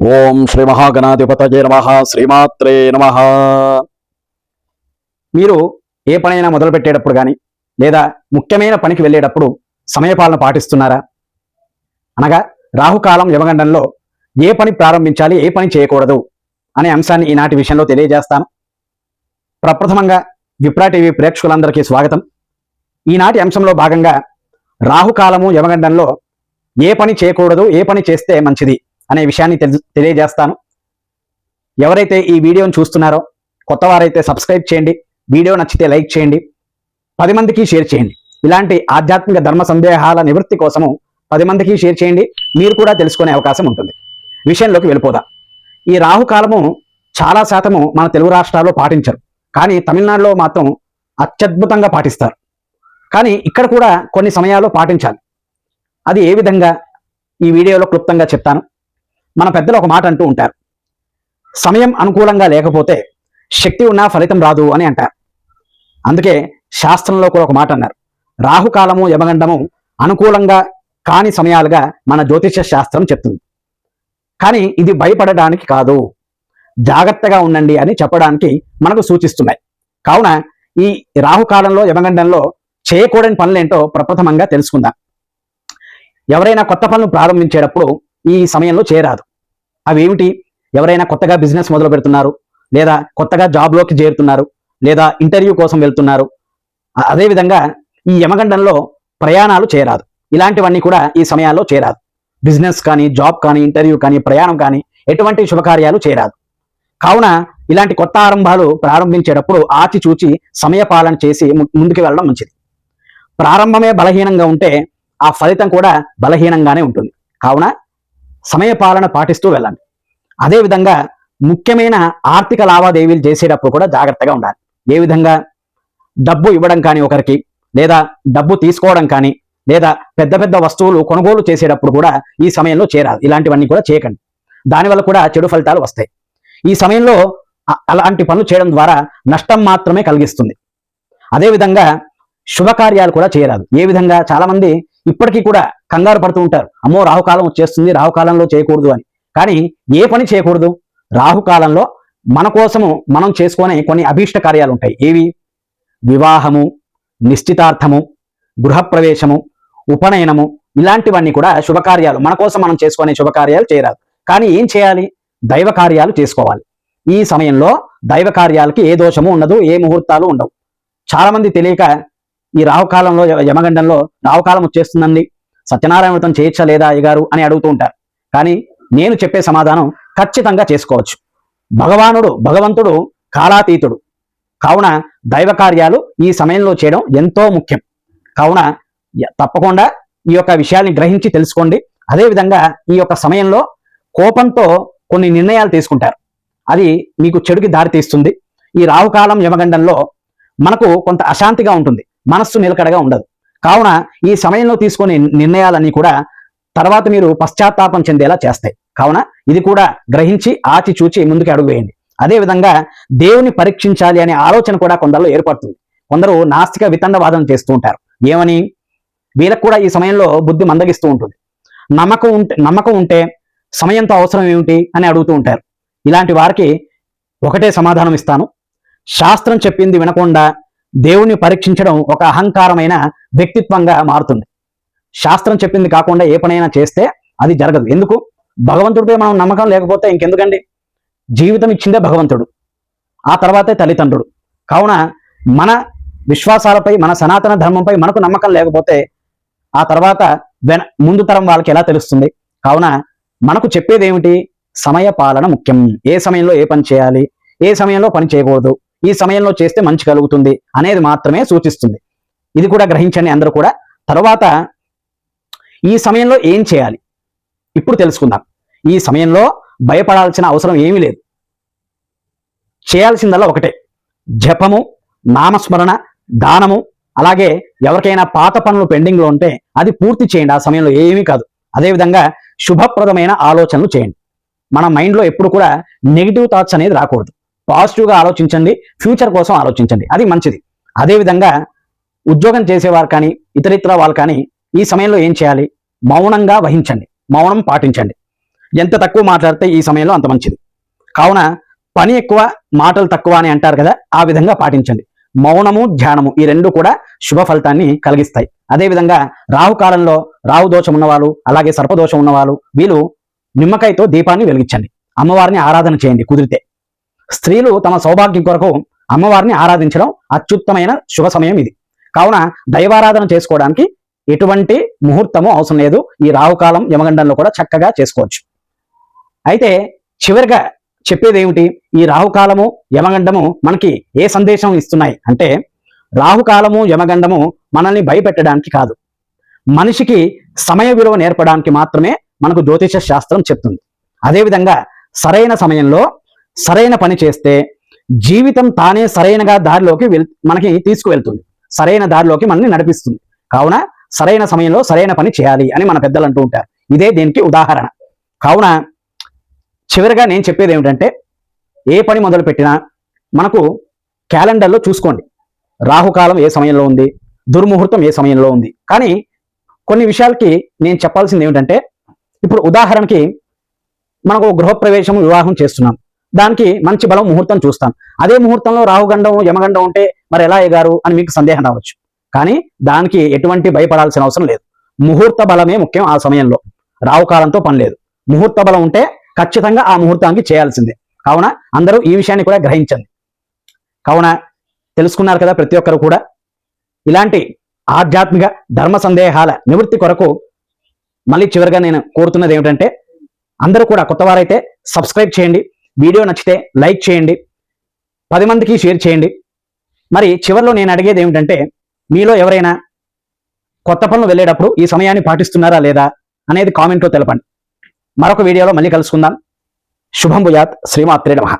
ఓం శ్రీ మహాగణాధిపతయే నమ. శ్రీమాత్రే నమ. మీరు ఏ పనైనా మొదలు పెట్టేటప్పుడు కానీ లేదా ముఖ్యమైన పనికి వెళ్ళేటప్పుడు సమయపాలన పాటిస్తున్నారా? అనగా రాహుకాలం యమగండంలో ఏ పని ప్రారంభించాలి ఏ పని చేయకూడదు అనే అంశాన్ని ఈనాటి విషయంలో తెలియజేస్తాను. ప్రప్రథమంగా విప్రా టీవీ ప్రేక్షకులందరికీ స్వాగతం. ఈనాటి అంశంలో భాగంగా రాహుకాలము యమగండంలో ఏ పని చేయకూడదు ఏ పని చేస్తే మంచిది? అనే విషయాన్ని తెలియజేస్తాను. ఎవరైతే ఈ వీడియోను చూస్తున్నారో కొత్త వారైతే సబ్స్క్రైబ్ చేయండి వీడియో నచ్చితే లైక్ చేయండి పది మందికి షేర్ చేయండి. ఇలాంటి ఆధ్యాత్మిక ధర్మ సందేహాల నివృత్తి కోసము పది మందికి షేర్ చేయండి మీరు కూడా తెలుసుకునే అవకాశం ఉంటుంది. విషయంలోకి వెళ్ళిపోదా. ఈ రాహుకాలము చాలా శాతము మన తెలుగు రాష్ట్రాల్లో పాటించరు. కానీ తమిళనాడులో మాత్రం అత్యద్భుతంగా పాటిస్తారు. కానీ ఇక్కడ కూడా కొన్ని సమయాల్లో పాటించాలి. అది ఏ విధంగా? ఈ వీడియోలో క్లుప్తంగా చెప్తాను. మన పెద్దలు ఒక మాట అంటూ ఉంటారు. సమయం అనుకూలంగా లేకపోతే శక్తి ఉన్నా ఫలితం రాదు అని అంటారు. అందుకే శాస్త్రంలో కూడా ఒక మాట అన్నారు. రాహుకాలము యమగండము అనుకూలంగా కాని సమయాలుగా మన జ్యోతిష శాస్త్రం చెప్తుంది. కానీ ఇది భయపడడానికి కాదు. జాగ్రత్తగా ఉండండి అని చెప్పడానికి మనకు సూచిస్తున్నాయి. కావున ఈ రాహుకాలంలో యమగండంలో చేయకూడని పనులేంటో ప్రప్రథమంగా తెలుసుకుందాం. ఎవరైనా కొత్త పనులు ప్రారంభించేటప్పుడు ఈ సమయంలో చేరాదు అవేమిటి? ఎవరైనా కొత్తగా బిజినెస్ మొదలు పెడుతున్నారు లేదా కొత్తగా జాబ్లోకి చేరుతున్నారు లేదా ఇంటర్వ్యూ కోసం వెళ్తున్నారు అదేవిధంగా ఈ యమగండంలో ప్రయాణాలు చేరాదు. ఇలాంటివన్నీ కూడా ఈ సమయాల్లో చేరాదు. బిజినెస్ కానీ జాబ్ కానీ ఇంటర్వ్యూ కానీ ప్రయాణం కానీ ఎటువంటి శుభకార్యాలు చేరాదు. కావున ఇలాంటి కొత్త ఆరంభాలు ప్రారంభించేటప్పుడు ఆచిచూచి సమయపాలన చేసి ము- ముందుకు వెళ్ళడం మంచిది. ప్రారంభమే బలహీనంగా ఉంటే ఆ ఫలితం కూడా బలహీనంగానే ఉంటుంది. కావున సమయపాలన పాటిస్తూ వెళ్ళండి అదేవిధంగా ముఖ్యమైన ఆర్థిక లావాదేవీలు చేసేటప్పుడు కూడా జాగ్రత్తగా ఉండాలి. ఏ విధంగా డబ్బు ఇవ్వడం కానీ ఒకరికి లేదా డబ్బు తీసుకోవడం కానీ లేదా పెద్ద పెద్ద వస్తువులు కొనుగోలు చేసేటప్పుడు కూడా ఈ సమయంలో చేరాలి. ఇలాంటివన్నీ కూడా చేయకండి. దానివల్ల కూడా చెడు ఫలితాలు వస్తాయి. ఈ సమయంలో అలాంటి పనులు చేయడం ద్వారా నష్టం మాత్రమే కలిగిస్తుంది. అదేవిధంగా శుభకార్యాలు కూడా చేయరాదు. ఏ విధంగా చాలామంది ఇప్పటికీ కూడా కంగారు పడుతూ ఉంటారు. అమ్మో రాహుకాలం వచ్చేస్తుంది రాహుకాలంలో చేయకూడదు అని. కానీ ఏ పని చేయకూడదు? రాహుకాలంలో మన కోసము మనం చేసుకునే కొన్ని అభీష్ట కార్యాలు ఉంటాయి. ఏవి? వివాహము నిశ్చితార్థము గృహప్రవేశము ఉపనయనము ఇలాంటివన్నీ కూడా శుభకార్యాలు. మన కోసం మనం చేసుకునే శుభకార్యాలు చేయరాదు. కానీ ఏం చేయాలి? దైవ కార్యాలు చేసుకోవాలి. ఈ సమయంలో దైవ కార్యాలకి ఏ దోషము ఉండదు ఏ ముహూర్తాలు ఉండవు. చాలామంది తెలియక ఈ రావుకాలంలో యమగండంలో రావుకాలం వచ్చేస్తుందండి. సత్యనారాయణ వ్రతం చేయొచ్చా లేదా అయ్యగారు అని అడుగుతూ ఉంటారు. కానీ నేను చెప్పే సమాధానం ఖచ్చితంగా చేసుకోవచ్చు. భగవానుడు భగవంతుడు కాలాతీతుడు. కావున దైవ కార్యాలు ఈ సమయంలో చేయడం ఎంతో ముఖ్యం. కావున తప్పకుండా ఈ యొక్క విషయాల్ని గ్రహించి తెలుసుకోండి. అదేవిధంగా ఈ యొక్క సమయంలో కోపంతో కొన్ని నిర్ణయాలు తీసుకుంటారు. అది మీకు చెడుకి దారి తీస్తుంది ఈ రాహుకాలం యమగండంలో మనకు కొంత అశాంతిగా ఉంటుంది. మనస్సు నిలకడగా ఉండదు. కావున ఈ సమయంలో తీసుకునే నిర్ణయాలన్నీ కూడా తర్వాత మీరు పశ్చాత్తాపం చెందేలా చేస్తాయి. కావున ఇది కూడా గ్రహించి ఆచి చూచి ముందుకు అడుగు వేయండి. అదేవిధంగా దేవుని పరీక్షించాలి అనే ఆలోచన కూడా కొందరిలో ఏర్పడుతుంది. కొందరు నాస్తిక వితండవాదం చేస్తూ ఉంటారు. ఏమని? వీళ్ళకు కూడా ఈ సమయంలో బుద్ధి మందగిస్తూ ఉంటుంది. నమ్మకం ఉంటే నమ్మకం ఉంటే సమయంతో అవసరం ఏమిటి అని అడుగుతూ ఉంటారు. ఇలాంటి వారికి ఒకటే సమాధానం ఇస్తాను. శాస్త్రం చెప్పింది వినకుండా దేవుణ్ణి పరీక్షించడం ఒక అహంకారమైన వ్యక్తిత్వంగా మారుతుంది. శాస్త్రం చెప్పింది కాకుండా ఏ పనైనా చేస్తే అది జరగదు. ఎందుకు? భగవంతుడిపై మనం నమ్మకం లేకపోతే ఇంకెందుకండి? జీవితం ఇచ్చిందే భగవంతుడు ఆ తర్వాతే తల్లిదండ్రుడు కావున మన విశ్వాసాలపై మన సనాతన ధర్మంపై మనకు నమ్మకం లేకపోతే ఆ తర్వాత వెన ముందు తరం వాళ్ళకి ఎలా తెలుస్తుంది? కావున మనకు చెప్పేది ఏమిటి సమయ పాలన ముఖ్యం. ఏ సమయంలో ఏ పని చేయాలి? ఏ సమయంలో పని చేయకూడదు? ఈ సమయంలో చేస్తే మంచి కలుగుతుంది అనేది మాత్రమే సూచిస్తుంది. ఇది కూడా గ్రహించండి అందరూ కూడా. తర్వాత ఈ సమయంలో ఏం చేయాలి? ఇప్పుడు తెలుసుకుందాం. ఈ సమయంలో భయపడాల్సిన అవసరం ఏమీ లేదు. చేయాల్సిందల్లా ఒకటే. జపము నామస్మరణ దానము అలాగే ఎవరికైనా పాత పనులు పెండింగ్లో ఉంటే అది పూర్తి చేయండి. ఆ సమయంలో ఏమీ కాదు. అదేవిధంగా శుభప్రదమైన ఆలోచనలు చేయండి. మన మైండ్లో ఎప్పుడు కూడా నెగిటివ్ థాట్స్ అనేది రాకూడదు. పాజిటివ్గా ఆలోచించండి ఫ్యూచర్ కోసం ఆలోచించండి. అది మంచిది. అదేవిధంగా ఉద్యోగం చేసేవారు కానీ ఇతరితర వాళ్ళు కానీ ఈ సమయంలో ఏం చేయాలి? మౌనంగా వహించండి. మౌనం పాటించండి. ఎంత తక్కువ మాట్లాడితే ఈ సమయంలో అంత మంచిది. కావున పని ఎక్కువ మాటలు తక్కువ అని అంటారు కదా ఆ విధంగా పాటించండి. మౌనము ధ్యానము ఈ రెండు కూడా శుభ ఫలితాన్ని కలిగిస్తాయి. అదేవిధంగా రాహుకాలంలో రాహు దోషం ఉన్నవాళ్ళు అలాగే సర్పదోషం ఉన్నవాళ్ళు వీళ్ళు నిమ్మకాయతో దీపాన్ని వెలిగించండి. అమ్మవారిని ఆరాధన చేయండి కుదిరితే. స్త్రీలు తమ సౌభాగ్యం కొరకు అమ్మవారిని ఆరాధించడం అత్యుత్తమైన శుభ సమయం ఇది. కావున దైవారాధన చేసుకోవడానికి ఎటువంటి ముహూర్తము అవసరం లేదు. ఈ రాహుకాలం యమగండంలో కూడా చక్కగా చేసుకోవచ్చు. అయితే చివరిగా చెప్పేది ఏమిటి ఈ రాహుకాలము యమగండము మనకి ఏ సందేశం ఇస్తున్నాయి? అంటే రాహుకాలము యమగండము మనల్ని భయపెట్టడానికి కాదు. మనిషికి సమయ విలువ నేర్పడానికి మాత్రమే మనకు జ్యోతిష శాస్త్రం చెప్తుంది. అదేవిధంగా సరైన సమయంలో సరైన పని చేస్తే జీవితం తానే సరైనగా దారిలోకి వెల్ మనకి తీసుకువెళ్తుంది. సరైన దారిలోకి మనల్ని నడిపిస్తుంది. కావున సరైన సమయంలో సరైన పని చేయాలి అని మన పెద్దలు అంటూ ఉంటారు. ఇదే దీనికి ఉదాహరణ. కావున చివరిగా నేను చెప్పేది ఏమిటంటే ఏ పని మొదలు పెట్టినా మనకు క్యాలెండర్లో చూసుకోండి. రాహుకాలం ఏ సమయంలో ఉంది? దుర్ముహూర్తం ఏ సమయంలో ఉంది? కానీ కొన్ని విషయాలకి నేను చెప్పాల్సింది ఏమిటంటే ఇప్పుడు ఉదాహరణకి మనకు గృహప్రవేశం వివాహం చేస్తున్నాం. దానికి మంచి బలం ముహూర్తం చూస్తాం. అదే ముహూర్తంలో రాహుగండం యమగండం ఉంటే మరి ఎలా ఎగారు అని మీకు సందేహం రావచ్చు. కానీ దానికి ఎటువంటి భయపడాల్సిన అవసరం లేదు. ముహూర్త బలమే ముఖ్యం ఆ సమయంలో. రావుకాలంతో పని లేదు. ముహూర్త బలం ఉంటే ఖచ్చితంగా ఆ ముహూర్తానికి చేయాల్సిందే. కావున అందరూ ఈ విషయాన్ని కూడా గ్రహించండి. కావున తెలుసుకున్నారు కదా ప్రతి ఒక్కరు కూడా ఇలాంటి ఆధ్యాత్మిక ధర్మ సందేహాల నివృత్తి కొరకు మళ్ళీ చివరిగా నేను కోరుతున్నది ఏమిటంటే అందరూ కూడా కొత్తవారైతే సబ్స్క్రైబ్ చేయండి. వీడియో నచ్చితే లైక్ చేయండి పది మందికి షేర్ చేయండి. మరి చివరిలో నేను అడిగేది ఏమిటంటే మీలో ఎవరైనా కొత్త పనులు వెళ్ళేటప్పుడు ఈ సమయాన్ని పాటిస్తున్నారా లేదా అనేది కామెంట్లో తెలపండి. మరొక వీడియోలో మళ్ళీ కలుసుకుందాం. శుభం భుజాత్ శ్రీమాత్రే నమః.